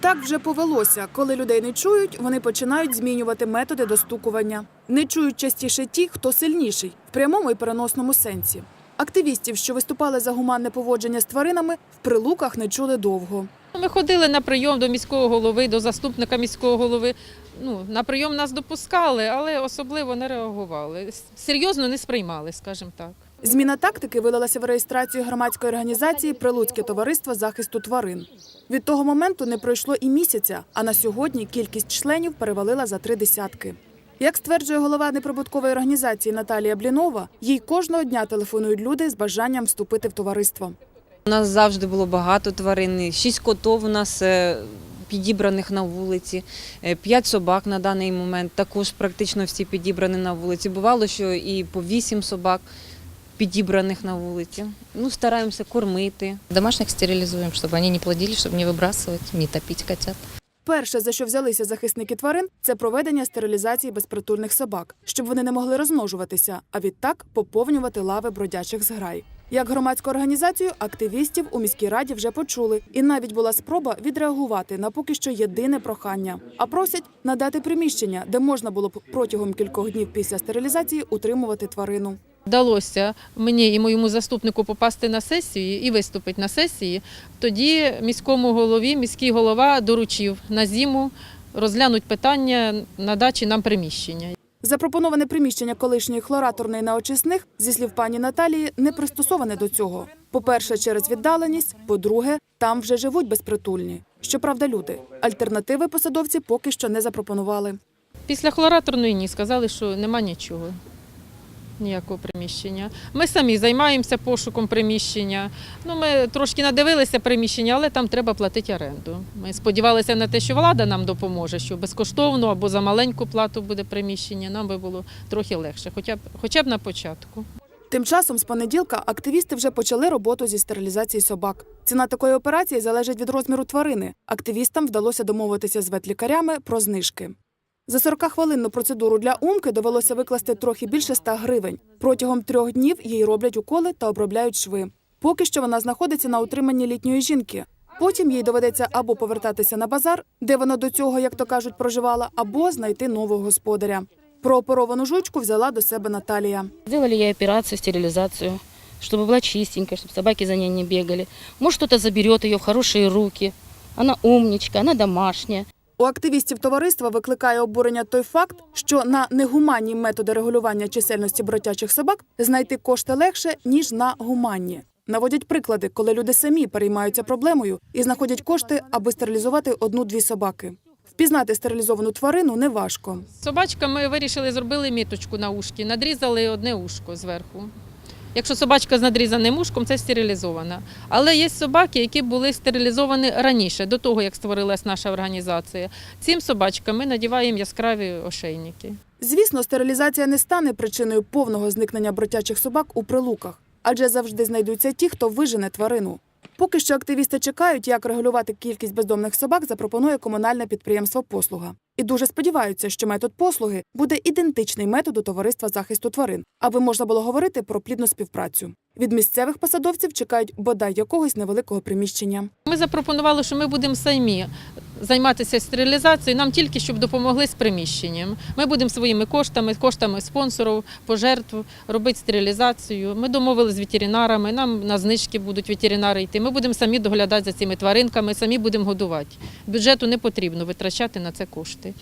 Так вже повелося. Коли людей не чують, вони починають змінювати методи достукування. Не чують частіше ті, хто сильніший, в прямому і переносному сенсі. Активістів, що виступали за гуманне поводження з тваринами, в прилуках не чули довго. Ми ходили на прийом до міського голови, до заступника міського голови. Ну, на прийом нас допускали, але особливо не реагували. Серйозно не сприймали, скажімо так. Зміна тактики вилилася в реєстрацію громадської організації Прилуцьке товариство захисту тварин. Від того моменту не пройшло і місяця, а на сьогодні кількість членів перевалила за три десятки. Як стверджує голова неприбуткової організації Наталія Блінова, їй кожного дня телефонують люди з бажанням вступити в товариство. У нас завжди було багато тварин. Шість котов у нас е, підібраних на вулиці, е, п'ять собак на даний момент. Також практично всі підібрані на вулиці. Бувало, що і по вісім собак підібраних на вулиці. Ну, стараємося кормити. Домашних стерилизуем, чтобы они не плодили, чтобы не выбрасывать, не топить котят. Перше, за що взялися захисники тварин, це проведення стерилізації безпритульних собак, щоб вони не могли розмножуватися, а відтак поповнювати лави бродячих зграй. Як громадську організацію, активістів у міській раді вже почули, і навіть була спроба відреагувати на поки що єдине прохання. А просять надати приміщення, де можна було б протягом кількох днів після стерилізації утримувати тварину. Вдалося мені і моєму заступнику попасти на сесію і виступити на сесії. Тоді міському голові, міський голова доручив на зиму розглянути питання надачі нам приміщення. Запропоноване приміщення колишньої хлораторної на очисних, зі слів пані Наталії, не пристосоване до цього. По-перше, через віддаленість, по-друге, там вже живуть безпритульні. Щоправда, люди. Альтернативи посадовці поки що не запропонували. Після хлораторної ні сказали, що нема нічого. Ніякого приміщення. Ми самі займаємося пошуком приміщення. Ну, ми трошки надивилися приміщення, але там треба платити оренду. Ми сподівалися на те, що влада нам допоможе, що безкоштовно або за маленьку плату буде приміщення. Нам би було трохи легше, хоча б, хоча б на початку. Тим часом з понеділка активісти вже почали роботу зі стерилізації собак. Ціна такої операції залежить від розміру тварини. Активістам вдалося домовитися з ветлікарями про знижки. За 40-хвилинну процедуру для умки довелося викласти трохи більше 100 гривень. Протягом трьох днів їй роблять уколи та обробляють шви. Поки що вона знаходиться на утриманні літньої жінки. Потім їй доведеться або повертатися на базар, де вона до цього, як то кажуть, проживала, або знайти нового господаря. Прооперовану жучку взяла до себе Наталія. Сделали ей операцию, стерилизацию, чтобы была чистенькая, чтобы собаки за ней не бегали. Может, кто-то заберет ее в хорошие руки. Она умничка, она домашняя. У активістів товариства викликає обурення той факт, що на негуманні методи регулювання чисельності бродячих собак знайти кошти легше ніж на гуманні. Наводять приклади, коли люди самі переймаються проблемою і знаходять кошти, аби стерилізувати одну-дві собаки. Впізнати стерилізовану тварину неважко. З собачками вирішили, зробили міточку на ушки, надрізали одне ушко зверху. Якщо собачка з надрізаним мушком, це стерилізована. Але є собаки, які були стерилізовані раніше, до того, як створилась наша організація. Цим собачкам ми надіваємо яскраві ошейники. Звісно, стерилізація не стане причиною повного зникнення бродячих собак у прилуках, адже завжди знайдуться ті, хто вижене тварину. Поки що активісти чекають, як регулювати кількість бездомних собак, запропонує комунальне підприємство Послуга. І дуже сподіваються, що метод послуги буде ідентичний методу товариства захисту тварин, аби можна було говорити про плідну співпрацю. Від місцевих посадовців чекають бодай якогось невеликого приміщення. Ми запропонували, що ми будемо самі займатися стерилізацією, нам тільки щоб допомогли з приміщенням. Ми будемо своїми коштами, коштами спонсорів, пожертв робити стерилізацію. Ми домовилися з ветеринарами, нам на знижки будуть ветеринари йти. Ми будемо самі доглядати за цими тваринками, самі будемо годувати. Бюджету не потрібно витрачати на це кошти.